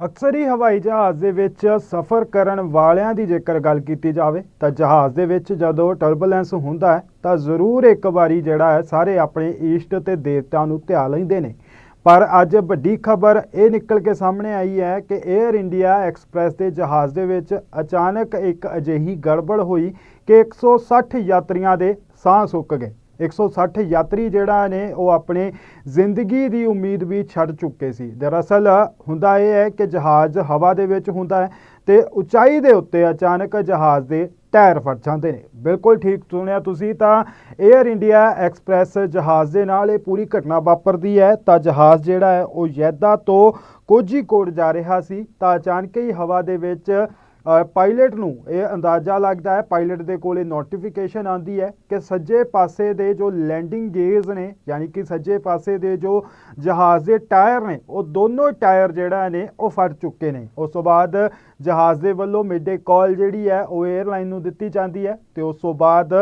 ਅਕਸਰ ਹੀ ਹਵਾਈ ਜਹਾਜ਼ ਦੇ ਵਿੱਚ ਸਫ਼ਰ ਕਰਨ ਵਾਲਿਆਂ ਦੀ ਜੇਕਰ ਗੱਲ ਕੀਤੀ ਜਾਵੇ, ਤਾਂ ਜਹਾਜ਼ ਦੇ ਵਿੱਚ ਜਦੋਂ ਟਰਬੂਲੈਂਸ ਹੁੰਦਾ ਹੈ, ਤਾਂ ਜ਼ਰੂਰ ਇੱਕ ਵਾਰੀ ਜਿਹੜਾ ਹੈ, ਸਾਰੇ ਆਪਣੇ ਈਸ਼ਟ ਤੇ ਦੇਵਤਾ ਨੂੰ ਧਿਆ ਲੈਂਦੇ ਨੇ। ਪਰ ਅੱਜ ਵੱਡੀ ਖਬਰ ਇਹ ਨਿਕਲ ਕੇ ਸਾਹਮਣੇ ਆਈ ਹੈ ਕਿ 에ਅਰ ਇੰਡੀਆ ਐਕਸਪ੍ਰੈਸ ਦੇ ਜਹਾਜ਼ ਦੇ ਵਿੱਚ ਅਚਾਨਕ ਇੱਕ ਅਜਿਹੀ ਗੜਬੜ ਹੋਈ ਕਿ 160 ਯਾਤਰੀਆਂ ਦੇ ਸਾਹ ਸੁੱਕ ਗਏ। 160 ਯਾਤਰੀ ਜਿਹੜਾ ਨੇ, ਉਹ ਆਪਣੇ ਜ਼ਿੰਦਗੀ ਦੀ ਉਮੀਦ ਵੀ ਛੱਡ ਚੁੱਕੇ ਸੀ। ਦਰਅਸਲ ਹੁੰਦਾ ਇਹ ਹੈ ਕਿ ਜਹਾਜ਼ ਹਵਾ ਦੇ ਵਿੱਚ ਹੁੰਦਾ ਹੈ ਤੇ ਉਚਾਈ ਦੇ ਉੱਤੇ ਅਚਾਨਕ ਜਹਾਜ਼ ਦੇ ਟਾਇਰ ਫਟ ਜਾਂਦੇ ਨੇ। ਬਿਲਕੁਲ ਠੀਕ ਸੁਣਿਆ ਤੁਸੀਂ ਤਾਂ 에ਅਰ ਇੰਡੀਆ ਐਕਸਪ੍ਰੈਸ ਜਹਾਜ਼ ਦੇ ਨਾਲ ਇਹ ਪੂਰੀ ਘਟਨਾ ਵਾਪਰਦੀ ਹੈ। ਤਾਂ ਜਹਾਜ਼ ਜਿਹੜਾ ਹੈ, ਉਹ ਯੈਦਾ ਤੋਂ ਕੋਝੀਕੋਡ ਜਾ ਰਿਹਾ ਸੀ। ਤਾਂ ਅਚਾਨਕ ਹੀ ਹਵਾ ਦੇ ਵਿੱਚ ਪਾਇਲਟ ਨੂੰ ਇਹ ਅੰਦਾਜ਼ਾ ਲੱਗਦਾ ਹੈ ਪਾਇਲਟ ਦੇ ਕੋਲੇ ਨੋਟੀਫਿਕੇਸ਼ਨ ਆਂਦੀ ਹੈ ਕਿ ਸੱਜੇ ਪਾਸੇ ਦੇ ਜੋ ਲੈਂਡਿੰਗ ਗੇਅਰਸ ਨੇ, ਯਾਨੀ ਕਿ ਸੱਜੇ ਪਾਸੇ ਦੇ ਜੋ ਜਹਾਜ਼ ਦੇ ਟਾਇਰ ਨੇ, ਉਹ ਦੋਨੋਂ ਟਾਇਰ ਜਿਹੜਾ ਨੇ, ਉਹ ਫਟ ਚੁੱਕੇ ਨੇ। ਉਸ ਤੋਂ ਬਾਅਦ ਜਹਾਜ਼ ਦੇ ਵੱਲੋਂ ਮਿਡੇ ਕਾਲ ਜਿਹੜੀ ਹੈ, ਉਹ 에ਅਰਲਾਈਨ ਨੂੰ ਦਿੱਤੀ ਜਾਂਦੀ ਹੈ ਤੇ ਉਸ ਤੋਂ ਬਾਅਦ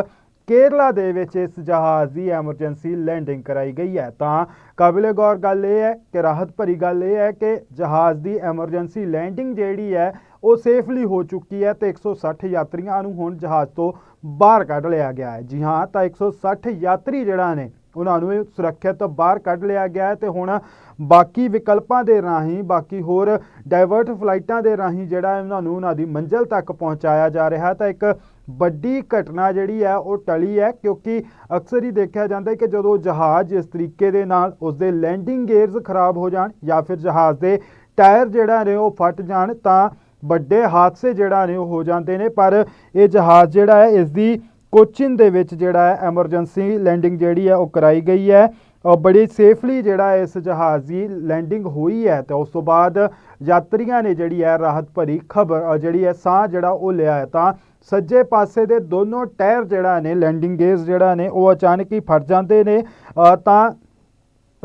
ਕੇਰਲਾ ਦੇ ਵਿੱਚ ਇਸ ਜਹਾਜ਼ ਦੀ ਐਮਰਜੈਂਸੀ ਲੈਂਡਿੰਗ ਕਰਾਈ ਗਈ ਹੈ। ਤਾਂ ਕਾਬਿਲੇ ਗੌਰ ਗੱਲ ਇਹ ਹੈ ਕਿ ਰਾਹਤ ਭਰੀ ਗੱਲ ਇਹ ਹੈ ਕਿ ਜਹਾਜ਼ ਦੀ ਐਮਰਜੈਂਸੀ ਲੈਂਡਿੰਗ ਜਿਹੜੀ ਹੈ ਉਹ ਸੇਫਲੀ ਹੋ ਚੁੱਕੀ ਹੈ ਤੇ 160 ਯਾਤਰੀਆਂ ਨੂੰ ਹੁਣ ਜਹਾਜ਼ ਤੋਂ ਬਾਹਰ ਕੱਢ ਲਿਆ ਗਿਆ ਹੈ। ਜੀ ਹਾਂ, ਤਾਂ 160 ਯਾਤਰੀ ਜਿਹੜਾ ਨੇ, ਉਹਨਾਂ ਨੂੰ ਸੁਰੱਖਿਅਤ ਬਾਹਰ ਕੱਢ ਲਿਆ ਗਿਆ ਹੈ ਤੇ ਹੁਣ ਬਾਕੀ ਵਿਕਲਪਾਂ ਦੇ ਰਾਹੀਂ, ਬਾਕੀ ਹੋਰ ਡਾਇਵਰਟ ਫਲਾਈਟਾਂ ਦੇ ਰਾਹੀਂ ਜਿਹੜਾ ਉਹਨਾਂ ਨੂੰ ਉਹਨਾਂ ਦੀ ਮੰਜ਼ਿਲ ਤੱਕ ਪਹੁੰਚਾਇਆ ਜਾ ਰਿਹਾ ਤਾਂ ਇੱਕ ਵੱਡੀ ਘਟਨਾ ਜਿਹੜੀ ਹੈ, ਉਹ ਟਲੀ ਹੈ ਕਿਉਂਕਿ ਅਕਸਰ ਹੀ ਦੇਖਿਆ ਜਾਂਦਾ ਹੈ ਕਿ ਜਦੋਂ ਜਹਾਜ਼ ਇਸ ਤਰੀਕੇ ਦੇ ਨਾਲ ਉਸਦੇ ਲੈਂਡਿੰਗ ਗੇਅਰਸ ਖਰਾਬ ਹੋ ਜਾਣ ਜਾਂ ਫਿਰ ਜਹਾਜ਼ ਦੇ ਟਾਇਰ ਜਿਹੜਾ ਨੇ, ਉਹ ਫਟ ਜਾਣ ਤਾਂ ਵੱਡੇ ਹਾਦਸੇ ਜਿਹੜਾ ਨੇ ਉਹ ਹੋ ਜਾਂਦੇ ਨੇ, ਪਰ ਇਹ ਜਹਾਜ਼ ਜਿਹੜਾ ਹੈ, ਇਸ ਦੀ ਕੋਚਿਨ ਦੇ ਵਿੱਚ ਜਿਹੜਾ ਹੈ, ਐਮਰਜੈਂਸੀ ਲੈਂਡਿੰਗ ਜਿਹੜੀ ਹੈ, ਉਹ ਕਰਾਈ ਗਈ ਹੈ। ਔਰ ਬੜੀ ਸੇਫਲੀ ਜਿਹੜਾ ਇਸ ਜਹਾਜ਼ ਦੀ ਲੈਂਡਿੰਗ ਹੋਈ ਹੈ ਤੇ ਉਸ ਤੋਂ ਬਾਅਦ ਯਾਤਰੀਆਂ ਨੇ ਜਿਹੜੀ ਹੈ, ਰਾਹਤ ਭਰੀ ਖਬਰ ਜਿਹੜੀ ਹੈ, ਸਾਹ ਜਿਹੜਾ ਉਹ ਲਿਆ ਹੈ ਤਾਂ ਸੱਜੇ ਪਾਸੇ ਦੇ ਦੋਨੋਂ ਟਾਇਰ ਜਿਹੜਾ ਨੇ ਲੈਂਡਿੰਗ ਗੇਅਰਸ ਜਿਹੜਾ ਨੇ, ਉਹ ਅਚਾਨਕ ਹੀ ਫਟ ਜਾਂਦੇ ਨੇ। ਤਾਂ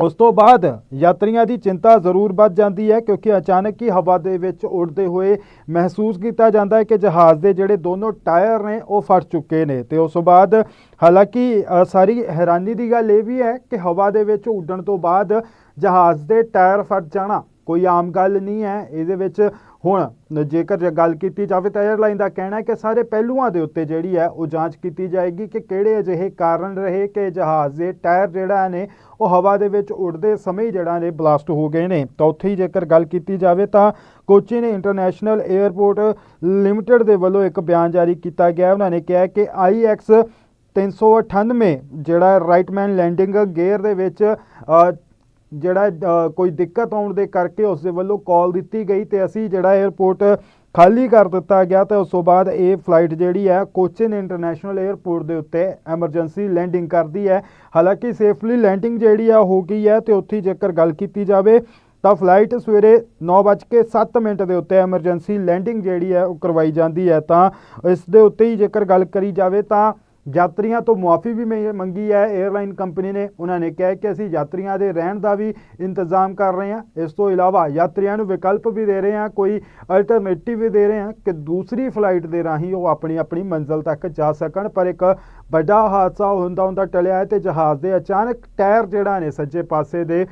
ਉਸ ਤੋਂ ਬਾਅਦ ਯਾਤਰੀਆਂ ਦੀ ਚਿੰਤਾ ਜ਼ਰੂਰ ਵੱਧ ਜਾਂਦੀ ਹੈ ਕਿਉਂਕਿ ਅਚਾਨਕ ਹੀ ਹਵਾ ਦੇ ਵਿੱਚ ਉੱਡਦੇ ਹੋਏ ਮਹਿਸੂਸ ਕੀਤਾ ਜਾਂਦਾ ਹੈ ਕਿ ਜਹਾਜ਼ ਦੇ ਜਿਹੜੇ ਦੋਨੋਂ ਟਾਇਰ ਨੇ, ਉਹ ਫਟ ਚੁੱਕੇ ਨੇ। ਤੇ ਉਸ ਤੋਂ ਬਾਅਦ ਹਾਲਾਂਕਿ ਸਾਰੀ ਹੈਰਾਨੀ ਦੀ ਗੱਲ ਇਹ ਵੀ ਹੈ ਕਿ ਹਵਾ ਦੇ ਵਿੱਚ ਉੱਡਣ ਤੋਂ ਬਾਅਦ ਜਹਾਜ਼ ਦੇ ਟਾਇਰ ਫਟ ਜਾਣਾ। ਕੋਈ ਆਮ ਗੱਲ ਨਹੀਂ ਹੈ। ਇਹਦੇ ਵਿੱਚ ਹੁਣ ਜੇਕਰ ਜੇ ਗੱਲ ਕੀਤੀ ਜਾਵੇ ਤਾਂ 에ਅਰਲਾਈਨ ਦਾ ਕਹਿਣਾ ਹੈ ਕਿ ਸਾਰੇ ਪਹਿਲੂਆਂ ਦੇ ਉੱਤੇ ਜਿਹੜੀ ਹੈ ਉਹ ਜਾਂਚ ਕੀਤੀ ਜਾਏਗੀ ਕਿ ਕਿਹੜੇ ਅਜਿਹੇ ਕਾਰਨ ਰਹੇ ਕਿ ਜਹਾਜ਼ ਦੇ ਟਾਇਰ ਜਿਹੜਾ ਨੇ ਉਹ ਹਵਾ ਦੇ ਵਿੱਚ ਉੱਡਦੇ ਸਮੇਂ ਜਿਹੜਾ ਨੇ ਬਲਾਸਟ ਹੋ ਗਏ ਨੇ। ਤਾਂ ਉੱਥੇ ਹੀ ਜੇਕਰ ਗੱਲ ਕੀਤੀ ਜਾਵੇ ਤਾਂ ਕੋਚੀਨ ਇੰਟਰਨੈਸ਼ਨਲ 에ਅਰਪੋਰਟ ਲਿਮਟਿਡ ਦੇ ਵੱਲੋਂ ਇੱਕ ਬਿਆਨ ਜਾਰੀ ਕੀਤਾ ਗਿਆ। ਉਹਨਾਂ ਨੇ ਕਿਹਾ ਕਿ IX 398 ਜਿਹੜਾ ਰਾਈਟਮੈਨ ਲੈਂਡਿੰਗ ਗੇਅਰ ਦੇ ਵਿੱਚ ਜਿਹੜਾ ਕੋਈ ਦਿੱਕਤ ਆਉਣ ਦੇ ਕਰਕੇ ਉਸ ਦੇ ਵੱਲੋਂ ਕਾਲ ਦਿੱਤੀ ਗਈ ਤੇ ਅਸੀਂ ਜਿਹੜਾ 에ਅਰਪੋਰਟ ਖਾਲੀ ਕਰ ਦਿੱਤਾ ਗਿਆ ਤੇ ਉਸ ਤੋਂ ਬਾਅਦ ਇਹ ਫਲਾਈਟ ਜਿਹੜੀ ਹੈ ਕੋਚਿਨ ਇੰਟਰਨੈਸ਼ਨਲ 에ਅਰਪੋਰਟ ਦੇ ਉੱਤੇ ਐਮਰਜੈਂਸੀ ਲੈਂਡਿੰਗ ਕਰਦੀ ਹੈ। ਹਾਲਾਂਕਿ ਸੇਫਲੀ ਲੈਂਡਿੰਗ ਜਿਹੜੀ ਆ ਹੋ ਗਈ ਹੈ ਤੇ ਉੱਥੇ ਜੇਕਰ ਗੱਲ ਕੀਤੀ ਜਾਵੇ ਤਾਂ ਫਲਾਈਟ ਸਵੇਰੇ 9:07 ਮਿੰਟ ਦੇ ਉੱਤੇ ਐਮਰਜੈਂਸੀ ਲੈਂਡਿੰਗ ਜਿਹੜੀ ਹੈ ਉਹ ਕਰਵਾਈ ਜਾਂਦੀ ਹੈ। ਤਾਂ ਇਸ ਦੇ ਉੱਤੇ ਹੀ ਜੇਕਰ ਗੱਲ ਕਰੀ ਜਾਵੇ ਤਾਂ ਯਾਤਰੀਆਂ ਤੋਂ ਮੁਆਫੀ ਵੀ ਮੈਂ- ਮੰਗੀ ਹੈ। 에ਅਰਲਾਈਨ ਕੰਪਨੀ ਨੇ ਉਹਨਾਂ ਨੇ ਕਿਹਾ ਕਿ ਅਸੀਂ ਯਾਤਰੀਆਂ ਦੇ ਰਹਿਣ ਦਾ ਵੀ ਇੰਤਜ਼ਾਮ ਕਰ ਰਹੇ ਹਾਂ। ਇਸ ਤੋਂ ਇਲਾਵਾ ਯਾਤਰੀਆਂ ਨੂੰ ਵਿਕਲਪ ਵੀ ਦੇ ਰਹੇ ਹਾਂ, ਕੋਈ ਅਲਟਰਨੇਟਿਵ ਵੀ ਦੇ ਰਹੇ ਹਾਂ ਕਿ ਦੂਸਰੀ ਫਲਾਈਟ ਦੇ ਰਾਹੀਂ ਉਹ ਆਪਣੀ ਆਪਣੀ ਮੰਜ਼ਿਲ ਤੱਕ ਜਾ ਸਕਣ। ਪਰ ਇੱਕ ਵੱਡਾ ਹਾਦਸਾ ਹੁੰਦਾ ਹੁੰਦਾ ਟਲਿਆ ਹੈ ਤੇ ਜਹਾਜ਼ ਦੇ ਅਚਾਨਕ ਟਾਇਰ ਜਿਹੜਾ ਨੇ ਸੱਜੇ ਪਾਸੇ ਦੇ